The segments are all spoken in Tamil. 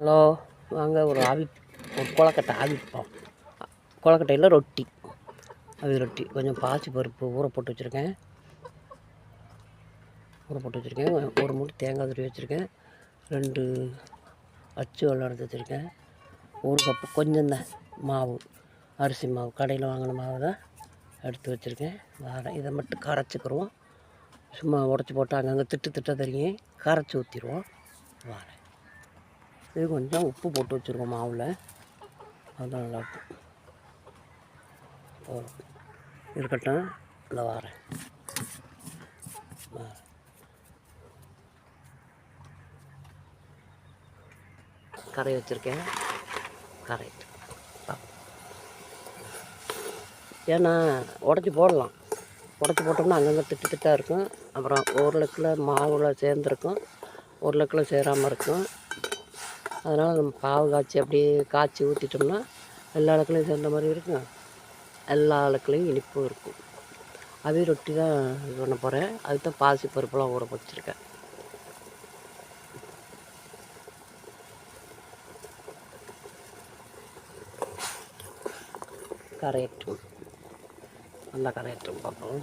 ஹலோ வாங்க ஒரு ஆவி ஒரு கொழக்கட்டை ஆவிப்போம் கொழக்கட்டையில் ரொட்டி. அவி ரொட்டி. கொஞ்சம் பாசி பருப்பு ஊற போட்டு வச்சுருக்கேன். ஊற போட்டு வச்சுருக்கேன். ஒரு மூடி தேங்காய் துருவி வச்சுருக்கேன். ரெண்டு அச்சு வெள்ளம் எடுத்து வச்சுருக்கேன். ஒரு கப்பு கொஞ்சம் தான் மாவு அரிசி மாவு. கடையில் வாங்கின மாவு தான் எடுத்து வச்சுருக்கேன். வேறு இதை மட்டும் கரைச்சிக்கிறோம் சும்மா உடச்சி போட்டு அங்கங்கே திட்டு திட்ட தெரியும். கரைச்சி ஊற்றிடுவோம் வாரேன் இது கொஞ்சம் உப்பு போட்டு வச்சுருக்கோம் மாவில். அதுதான் நல்லாயிருக்கும் போதும் இருக்கட்டும் இந்த வாரேன். கரை வச்சுருக்கேன். கரை. ஏன்னா உடச்சி போடலாம். உடச்சி போட்டோம்னா அங்கங்கே திட்டு திட்டாக இருக்கும். அப்புறம் ஒரு உருளைக்கில் மாவில் சேர்ந்துருக்கும். ஒரு உருளைக்கில் சேராமல் இருக்கும். அதனால் நம்ம பாவு காய்ச்சி அப்படியே காய்ச்சி ஊற்றிட்டோம்னா எல்லா இடத்துலையும் சேர்ந்த மாதிரி இருக்கும். எல்லா இடத்துலையும் இனிப்பும் இருக்கும். அதே ரொட்டி தான் இது பண்ண போகிறேன் அதுக்கு தான் பாசி பருப்புலாம் ஊற வச்சுருக்கேன். கரையட்டும். நல்லா கரையட்டும் பார்ப்போம்.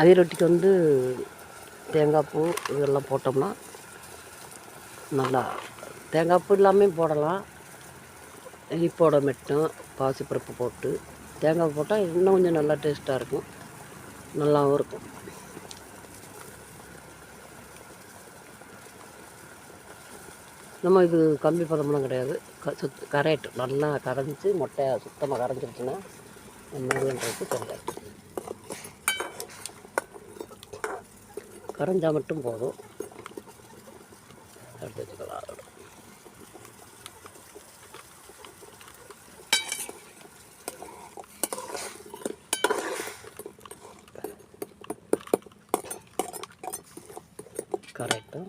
அதே ரொட்டிக்கு வந்து தேங்காய் பூ இதெல்லாம் போட்டோம்னா நல்லா தேங்காய் பூ இல்லாமல் போடலாம். இனிப்போட மட்டும் பாசிப்பருப்பு போட்டு தேங்காய் போட்டால் இன்னும் கொஞ்சம் நல்லா டேஸ்ட்டாக இருக்கும். நல்லாவும் இருக்கும். நம்ம இது கம்பி பதமெல்லாம் கிடையாது. க சுத் கரையட்டும். நல்லா கரைஞ்சி மொட்டையை சுத்தமாக கரைஞ்சிருச்சுன்னா நம்ம இதுன்றது கிடையாது கரைஞ்சா மட்டும் போதும். எடுத்து வச்சுக்கலாம். கரெக்டு.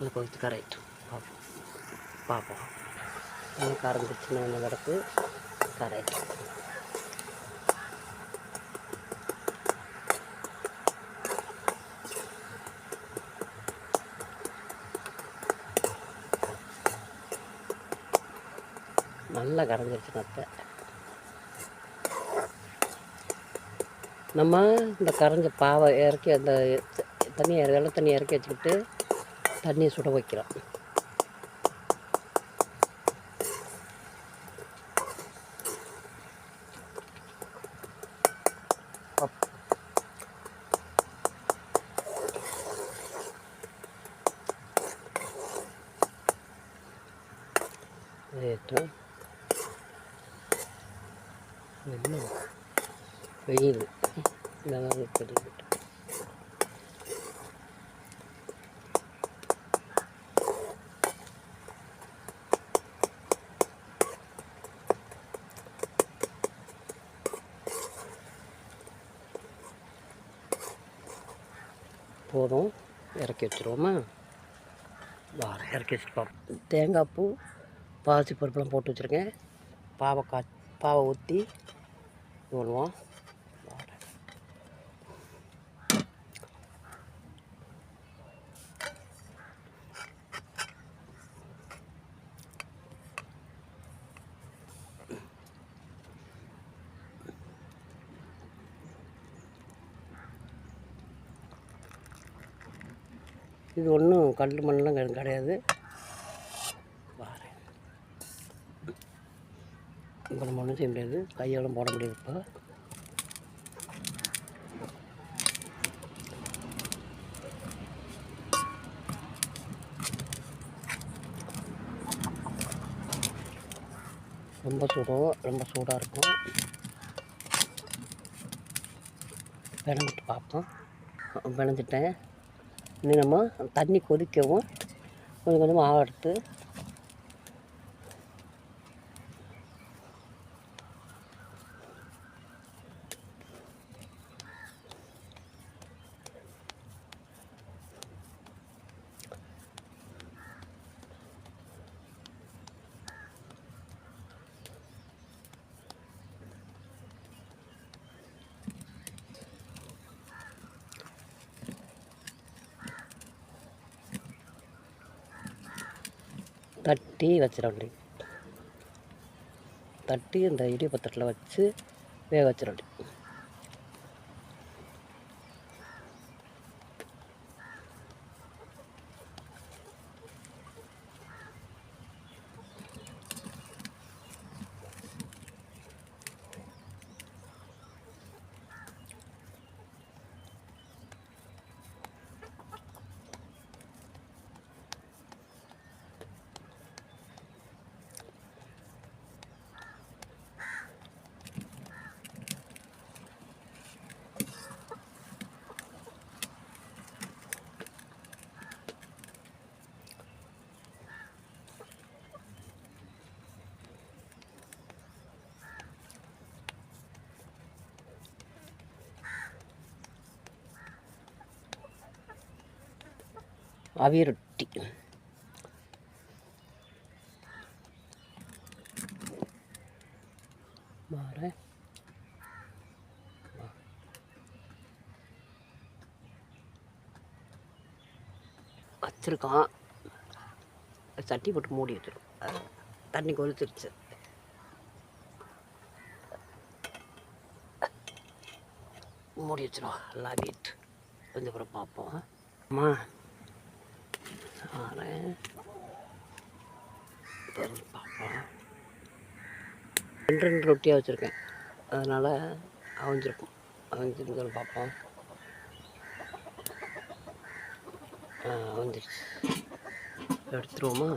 அது கொஞ்சம் கரெக்ட். பார்ப்போம் பார்ப்போம் கரைஞ்சிச்சுன்னா என்ன நடக்குது. கரெக்ட் நல்லா கரைஞ்சிருச்சு நத்தை. நம்ம இந்த கரைஞ்ச பாவை இறக்கி அந்த தண்ணியை வெள்ளை தண்ணி இறக்கி வச்சுக்கிட்டு தண்ணியை சுட வைக்கிறோம். ரேட்டு என்ன வெயில் இதெல்லாம் தெரியுது போதும் இறக்கி வச்சுருவோமா வார இறக்கி வச்சுட்டு பார்ப்போம் தேங்காய் பூ பாசி பருப்புலாம் போட்டு வச்சுருக்கேன். பாவை கா பாவை ஊற்றி விடுவோம் இது ஒன்றும் கல் மண்ணெலாம் கிடையாது வாரேன் இப்போ நம்ம ஒன்றும் செய்ய முடியாது. கையாலும் போட முடியாது இப்போ. ரொம்ப சூடும் ரொம்ப சூடாக இருக்கும். விளைஞ்சிட்டு பார்ப்போம் விளைஞ்சிட்டேன் இன்னும் நம்ம தண்ணி கொதிக்கவும் கொஞ்சம் கொஞ்சம் எடுத்து தட்டி வச்சிட வேண்டி. தட்டி இந்த இடியப்பத்தட்டில் வச்சு வேக வச்சிட வேண்டியது அவிரொட்டி. ரொட்டி வச்சுருக்கான். சட்டி போட்டு மூடி வச்சிடும் தண்ணி கொதிச்சிருச்சு. மூடி வச்சிடும் எல்லாம் வீட்டு. கொஞ்சம் அப்புறம் பார்ப்போம். அம்மா. வரேன் திறந்து பார்ப்போம் ரெண்டு ரெண்டு ரொட்டியாக வச்சுருக்கேன். அதனால் அவிஞ்சிருக்கும். அவிஞ்சிருந்தாலும் பார்ப்போம் ஆ அவிஞ்சிருச்சு. எடுத்துருவோமா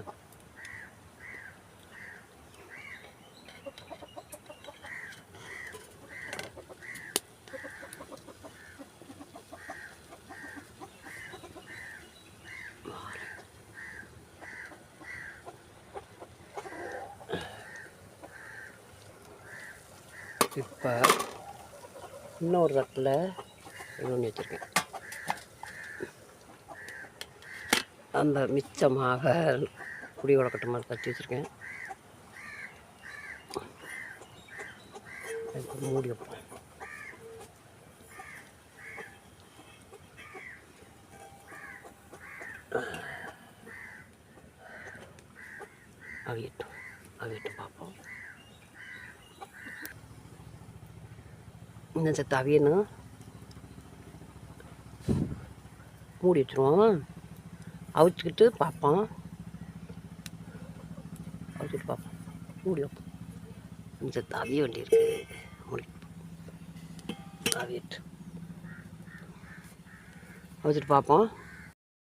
இப்போ இன்னொரு தட்டில் இன்னொன்று வச்சுருக்கேன். அந்த மிச்சமாக குடி உடக்கட்டு மாதிரி கட்டி வச்சுருக்கேன். மூடி வைப்போம். அவியட்டும் அவியட்டும் பார்ப்போம். இன்னும் சத்து அவியணும் மூடி வச்சுருவோம் அவிச்சுக்கிட்டு பார்ப்போம் அவிச்சிட்டு பார்ப்போம் மூடி வைப்போம் இந்த சத்து அவிய இருக்குது மூடி. அவியட்டு அவிச்சிட்டு பார்ப்போம்